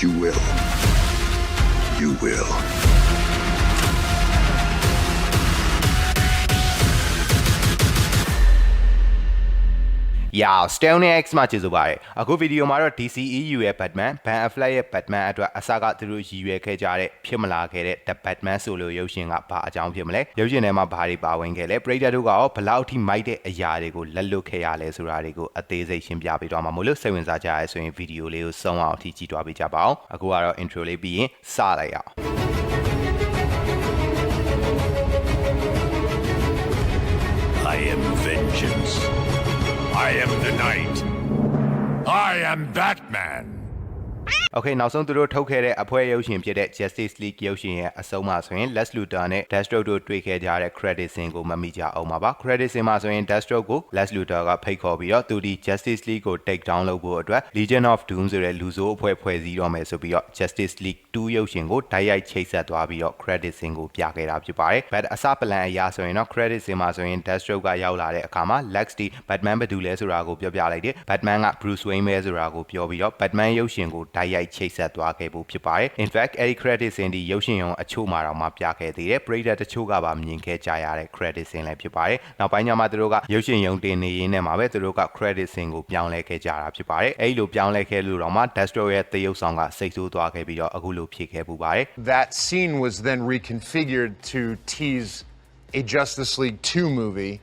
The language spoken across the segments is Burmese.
You will. You will. ရာ Stone X မှာကျေးဇူးပါတယ်အခုဗီဒီယိုမှာတော့ DCEU ရဲ့ Batman Ben Affleck ရဲ့ Batman အတွက်အစကသူတို့ရည်ရွယ်ခဲ့ကြတဲ့ဖြစ်မလာခဲ့တဲ့ The Batman ဆိုလိုရုပ်ရှင်ကဘာအကြောင်းဖြစ်မလဲရုပ်ရှင်ထဲမှာဘာတွေပါဝင်ခဲ့လဲပရိသတ်တို့ကရောဘယ်လောက်ထိမိုက်တဲ့အရာတွေကိုလက်လွတ်ခဲ့ရလဲဆိုတာတွေကိုအသေးစိတ်ရှင်းပြပေးသွားမှာမို့လို့စိတ်ဝင်စားကြရဲဆိုရင်ဗီဒီယိုလေးကိုဆုံးအောင်အထိကြည့်သွားပေးကြပါအောင်အခုကတော့ intro လေးပြီးရင်စလိုက်အောင် I am vengeance. I am the night. I am Batman. Okay နောက်ဆုံးသူတို့ထုတ်ခဲ့တဲ့အဖွဲရုပ်ရှင်ဖြစ်တဲ့ Justice League ရုပ်ရှင်ရဲ့အဆုံးမှာဆိုရင် Lex Luthor နဲ့ Deathstroke တို့တွေ့ခဲ့ကြတဲ့ credit scene ကိုမမိကြအောင်ပါပါ credit scene မှာဆိုရင် Deathstroke ကို Lex Luthor ကဖိတ်ခေါ်ပြီးတော့သူဒီ Justice League ကို take down လုပ်ဖို့အတွက် Legion of Doom ဆိုတဲ့လူဆိုးအဖွဲ့ဖွဲ့စည်းတော့မယ်ဆိုပြီးတော့ Justice League 2ရုပ်ရှင်ကိုတိုက်ရိုက်ချိတ်ဆက်သွားပြီးတော့ credit scene ကိုပြခဲ့တာဖြစ်ပါတယ် but အစပလန်အရာဆိုရင်တော့ credit scene မှာဆိုရင် Deathstroke ကရောက်လာတဲ့အခါမှာ Lex ဒီ Batman ဘယ်သူလဲဆိုတာကိုပြောပြလိုက်တယ် Batman က Bruce Wayne ပဲဆိုတာကိုပြောပြီးတော့ Batman ရုပ်ရှင်ကိုတိုက်ရိုက်ချိတ်ဆက်သွားခဲ့ဖို့ဖြစ်ပါတယ် in fact အဲဒီ credit scene ဒီရုပ်ရှင်ရုံအချို့မှာတော့မှပြခဲ့သေးတယ်ပရိသတ်တချို့ကပါမြင်ခဲ့ကြရတဲ့ credit scene လည်းဖြစ်ပါတယ်နောက်ပိုင်းကျမှသူတို့ကရုပ်ရှင်ရုံတင်နေရင်းနဲ့မှာပဲသူတို့က credit scene ကိုပြောင်းလဲခဲ့ကြတာဖြစ်ပါတယ်အဲဒီလိုပြောင်းလဲခဲ့လို့တော့မှ Deathstroke ရဲ့သရုပ်ဆောင်ကစိတ်ဆိုးသွားခဲ့ပြီးတော့အခုလိုဖြစ်ခဲ့ပူပါတယ် That scene was then reconfigured to tease a Justice League 2 movie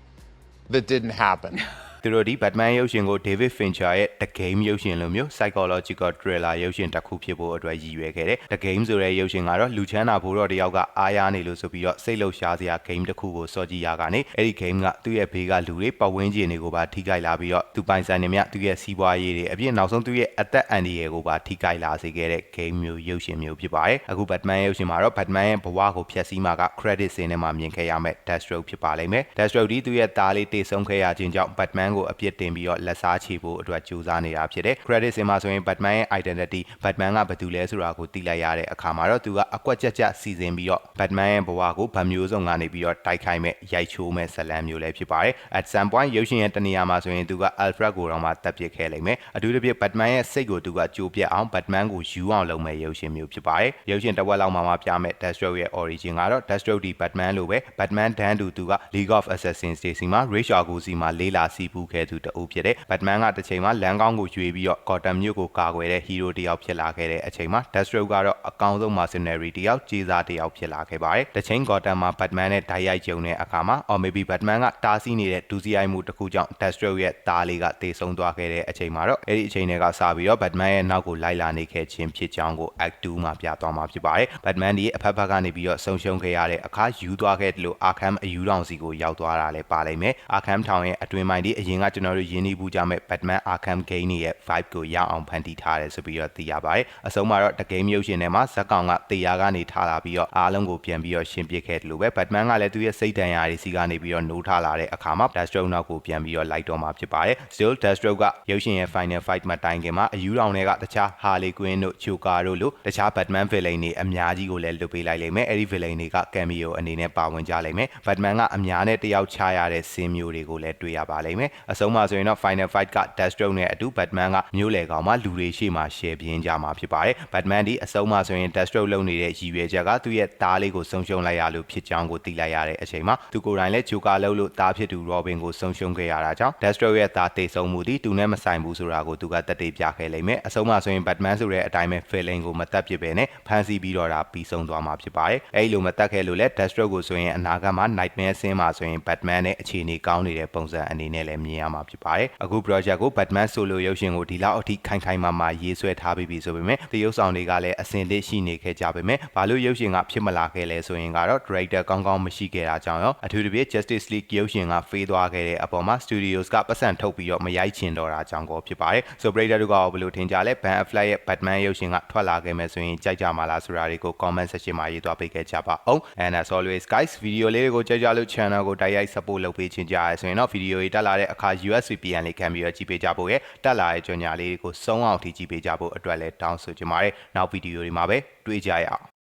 that didn't happen. သူတို့ဒီ Batman ရုပ်ရှင်ကို David Fincher ရဲ့ The Game ရုပ်ရှင်လိုမျိုး psychological thriller ရုပ်ရှင်တစ်ခုဖြစ်ဖို့အတွက်ရည်ရွယ်ခဲ့တယ်။ The Game ဆိုတဲ့ရုပ်ရှင်ကတော့လူချမ်းသာဘိုးတော်တယောက်ကအားရနေလို့ဆိုပြီးတော့စိတ်လှုပ်ရှားစရာ game တစ်ခုကိုစောကြည့်ရကနေအဲ့ဒီ game ကသူ့ရဲ့ဘေးကလူတွေပတ်ဝန်းကျင်တွေကိုပါထိခိုက်လာပြီးတော့သူပိုင်ဆိုင်နေမြသူ့ရဲ့စီးပွားရေးတွေအပြင်နောက်ဆုံးသူ့ရဲ့အသက်အန္တရာယ်ကိုပါထိခိုက်လာစေခဲ့တဲ့ game မျိုးရုပ်ရှင်မျိုးဖြစ်ပါတယ်။အခု Batman ရုပ်ရှင်မှာတော့ Batman ရဲ့ဘဝကိုဖျက်ဆီးမှာက credit scene ထဲမှာမြင်ခဲ့ရမယ့် Deathstroke ဖြစ်ပါလိမ့်မယ်။ Deathstroke ဒီသူ့ရဲ့သားလေးတေဆုံးခဲ့ရခြင်းကြောင့် Batman ကိုအပြစ်တင်ပြီးတော့လက်စားချေဖို့အတွက်ကြိုးစားနေတာဖြစ်တယ်။ credit စင်မှာဆိုရင် Batman ရဲ့ identity Batman ကဘယ်သူလဲဆိုတာကိုသိလိုက်ရတဲ့အခါမှာတော့သူကအကွက်ကြက်ကြက်စီစဉ်ပြီးတော့ Batman ရဲ့ဘဝကိုဗမျိုးစုံကနေပြီးတော့တိုက်ခိုက်မဲ့ရိုက်ချိုးမဲ့ဇာတ်လမ်းမျိုးလည်းဖြစ်ပါတယ်။ at some point ရုပ်ရှင်ရဲ့တနေရာမှာဆိုရင်သူက Alfred ကိုတော့မှတပ်ပစ်ခဲ့လိမ့်မယ်။အထူးသဖြင့် Batman ရဲ့စိတ်ကိုသူကကြိုးပြတ်အောင် Batman ကိုယူအောင်လုပ်မဲ့ရုပ်ရှင်မျိုးဖြစ်ပါတယ်။ရုပ်ရှင်တစ်ဝက်လောက်မှမှပြမဲ့ Deathstroke ရဲ့ origin ကတော့ Deathstroke ဒီ Batman လိုပဲ Batman တန်းတူသူက League of Assassins တွေစီမှာ Ra's al Ghul စီမှာလေးလာစီးပူးခဲ့သူတအုပ်ဖြစ်တဲ့ Batman ကတစ်ချိန်မှာလမ်းကောင်းကိုရွေပြီးတော့ Gotham မြို့ကိုကာကွယ်တဲ့ hero တယောက်ဖြစ်လာခဲ့တဲ့အချိန်မှာ Deathstroke ကတော့အကောင်ဆုံး mercenary တယောက်ကြေးစားတယောက်ဖြစ်လာခဲ့ပါတယ်။တစ်ချိန် Gotham မှာ Batman နဲ့ဓာတ်ရိုက်ကြုံတဲ့အခါမှာ or maybe Batman ကတားဆီးနေတဲ့ဒူစီအိုင်မှုတစ်ခုကြောင့် Deathstroke ရဲ့သားလေးကတေဆုံးသွားခဲ့တဲ့အချိန်မှာတော့အဲ့ဒီအချိန်တွေကစပြီးတော့ Batman ရဲ့နောက်ကိုလိုက်လာနေခဲ့ခြင်းဖြစ်ကြောင်းကို Act 2မှာပြသွားမှာဖြစ်ပါတယ်။ Batman ဒီအဖက်ဖက်ကနေပြီးတော့ဆုံးရှုံးခဲ့ရတဲ့အခါယူသွားခဲ့တယ်လို့ Arkham အယူတော်စီကိုရောက်သွားတာလည်းပါလိမ့်မယ်။ Arkham ထောင်ရဲ့အတွင်းပိုင်းဒီအရင်ကကျွန်တော်တို့ယင်းနှီးပူးကြမဲ့ Batman Arkham Game ရဲ့ vibe ကိုရအောင်ဖန်တီးထားတယ်ဆိုပြီးတော့သိရပါတယ်။အဆုံးမှာတော့ The Game ရုပ်ရှင်ထဲမှာဇက်ကောင်ကတေယာကနေထားလာပြီးတော့အားလုံးကိုပြန်ပြီးတော့ရှင်းပြခဲ့တယ်လို့ပဲ Batman ကလည်းသူ့ရဲ့စိတ်ဒဏ်ရာတွေစီကနေပြီးတော့နိုးထလာတဲ့အခါမှာ Deathstroke နောက်ကိုပြန်ပြီးတော့လိုက်တော့မှာဖြစ်ပါတယ်။ Still Deathstroke ကရုပ်ရှင်ရဲ့ final fight မှာတိုင်ခင်မှာအယူတော်တွေကတခြား Harley Quinn တို့ Joker တို့လိုတခြား Batman villain တွေအများကြီးကိုလည်းလွတ်ပေးလိုက်လိမ့်မယ်။အဲ့ဒီ villain တွေက cameo အနေနဲ့ပါဝင်ကြလိမ့်မယ်။ Batman ကအများနဲ့တယောက်ချရတဲ့စင်မျိုးတွေကိုလည်းတွေ့ရပါလိမ့်မယ်။အဆုံးမှာဆိုရင်တော့ final fight က Deathstroke နဲ့အတူ Batman ကမျိုးလေကောင်မှာလူတွေရှေ့မှာ share ပြင်းကြမှာဖြစ်ပါတယ်။ Batman ဒီအဆုံးမှာဆိုရင် Deathstroke လုပ်နေတဲ့ရည်ရွယ်ချက်ကသူ့ရဲ့သားလေးကိုဆုံးရှုံးလိုက်ရလို့ဖြစ်ကြောင်းကိုသိလိုက်ရတဲ့အချိန်မှာသူကိုယ်တိုင်လည်း Joker လုပ်လို့သားဖြစ်သူ Robin ကိုဆုံးရှုံးခဲ့ရတာကြောင့် Deathstroke ရဲ့သားတေဆုံးမှုဒီသူနဲ့မဆိုင်ဘူးဆိုတာကိုသူကတက်တေးပြခဲ့လိမ့်မယ်။အဆုံးမှာဆိုရင် Batman ဆိုတဲ့အတိုင်းပဲ villain ကိုမတက်ပစ်ပဲနဲ့ဖမ်းဆီးပြီးတော့ဒါပြီးဆုံးသွားမှာဖြစ်ပါတယ်။အဲဒီလိုမတက်ခဲ့လို့လဲ Deathstroke ကိုဆိုရင်အနာဂတ်မှာ Nightmare ဆင်းမှာဆိုရင် Batman နဲ့အခြေအနေကောင်းနေတဲ့ပုံစံအနေနဲ့လည်းမြင်ရမှာဖြစ်ပါတယ်။အခု project ကို Batman solo ရုပ်ရှင်ကိုဒီလောက်အထိခိုင်ခိုင်မာမာရေးဆွဲထားပြီးပြီဆိုပေမဲ့တရုပ်ဆောင်တွေကလည်းအစင်သစ်ရှိနေခဲ့ကြပေမဲ့ဘာလို့ရုပ်ရှင်ကဖြစ်မလာခဲ့လဲဆိုရင်ကတော့ director ကောင်းကောင်းမရှိခဲ့တာကြောင့်ရောအထူးသဖြင့် Justice League ရုပ်ရှင်ကဖေးသွားခဲ့တဲ့အပေါ်မှာ studios ကပတ်စံထုတ်ပြီးတော့မရိုက်ချင်တော့တာကြောင့်ကောဖြစ်ပါတယ်။ so Brady တို့ကဘယ်လိုထင်ကြလဲ Ben Affleck ရဲ့ Batman ရုပ်ရှင်ကထွက်လာခဲ့မယ်ဆိုရင်ကြိုက်ကြမှာလားဆိုတာတွေကို comment section မှာရေးသွားပေးခဲ့ကြပါအောင် and as always guys ဗီဒီယိုလေးတွေကိုကြိုက်ကြလို့ channel ကိုတိုက်ရိုက် support လုပ်ပေးချင်ကြရဆိုရင်တော့ဗီဒီယိုတွေတက်လာတဲ့အခါ US VPN လေးခံပြီးတော့ကြည့်ပေးကြဖို့ရတက်လာတဲ့ကြော်ညာလေးတွေကိုစုံအောင်ထိကြည့်ပေးကြဖို့အတွက်လည်းတောင်းဆိုချင်ပါတယ်နောက်ဗီဒီယိုတွေမှာပဲတွေ့ကြရအောင်